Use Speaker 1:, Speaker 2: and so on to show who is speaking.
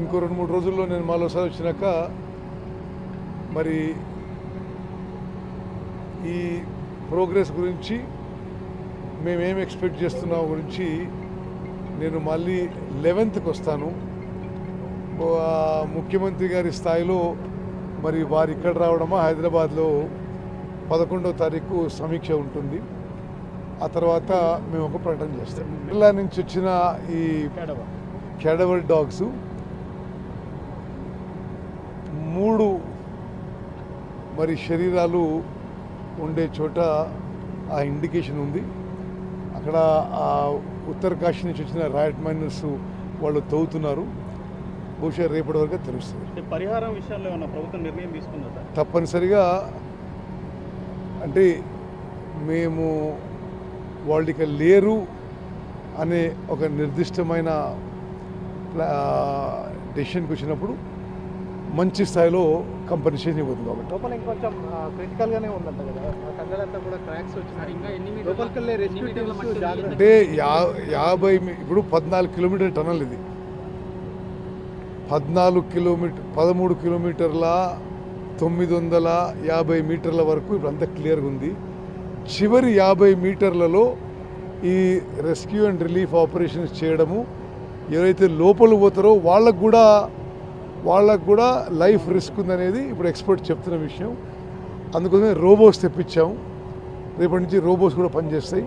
Speaker 1: ఇంకో రెండు మూడు రోజుల్లో నేను మరోసారి వచ్చినాక మరి ఈ ప్రోగ్రెస్ గురించి మేమేం ఎక్స్పెక్ట్ చేస్తున్నాం గురించి నేను మళ్ళీ లెవెన్త్కి వస్తాను. ముఖ్యమంత్రి గారి స్థాయిలో మరి వారు ఇక్కడ రావడమా హైదరాబాద్లో పదకొండవ తారీఖు సమీక్ష ఉంటుంది. ఆ తర్వాత మేము ఒక ప్రకటన చేస్తాం. జిల్లా నుంచి వచ్చిన ఈ క్యాడవర్ డాగ్స్ మూడు మరి శరీరాలు ఉండే చోట ఆ ఇండికేషన్ ఉంది. అక్కడ ఆ ఉత్తర కాశీ నుంచి వచ్చిన రాయట్ మైనర్స్ వాళ్ళు తవ్వుతున్నారు. బహుశా రేపటి వరకు తెలుస్తుంది.
Speaker 2: పరిహారం విషయాల్లో ఏమన్నా ప్రభుత్వం నిర్ణయం తీసుకుందా? సార్
Speaker 1: తప్పనిసరిగా అంటే మేము వాళ్ళు ఇక లేరు అనే ఒక నిర్దిష్టమైన డెసిషన్కి వచ్చినప్పుడు మంచి స్థాయిలో కంపెన్సేషన్ ఇవ్వదు కాబట్టి.
Speaker 3: లోపల ఇంకొంచెం ఉందంట కదా. కండలంతా కూడా క్రాక్స్ వచ్చినాయి.
Speaker 1: అంటే యాభై మీ- ఇప్పుడు పద్నాలుగు కిలోమీటర్ టనల్ ఇది. పద్నాలుగు కిలోమీటర్ పదమూడు కిలోమీటర్ల తొమ్మిది వందల యాభై మీటర్ల వరకు ఇప్పుడు అంతా క్లియర్గా ఉంది. చివరి యాభై మీటర్లలో ఈ రెస్క్యూ అండ్ రిలీఫ్ ఆపరేషన్స్ చేయడము ఎవరైతే లోపల పోతారో వాళ్ళకు కూడా వాళ్ళకు కూడా లైఫ్ రిస్క్ ఉందనేది ఇప్పుడు ఎక్స్పర్ట్ చెప్తున్న విషయం. అందుకోసమే రోబోస్ తెప్పించాము రేపటి నుంచి రోబోస్ కూడా పనిచేస్తాయి.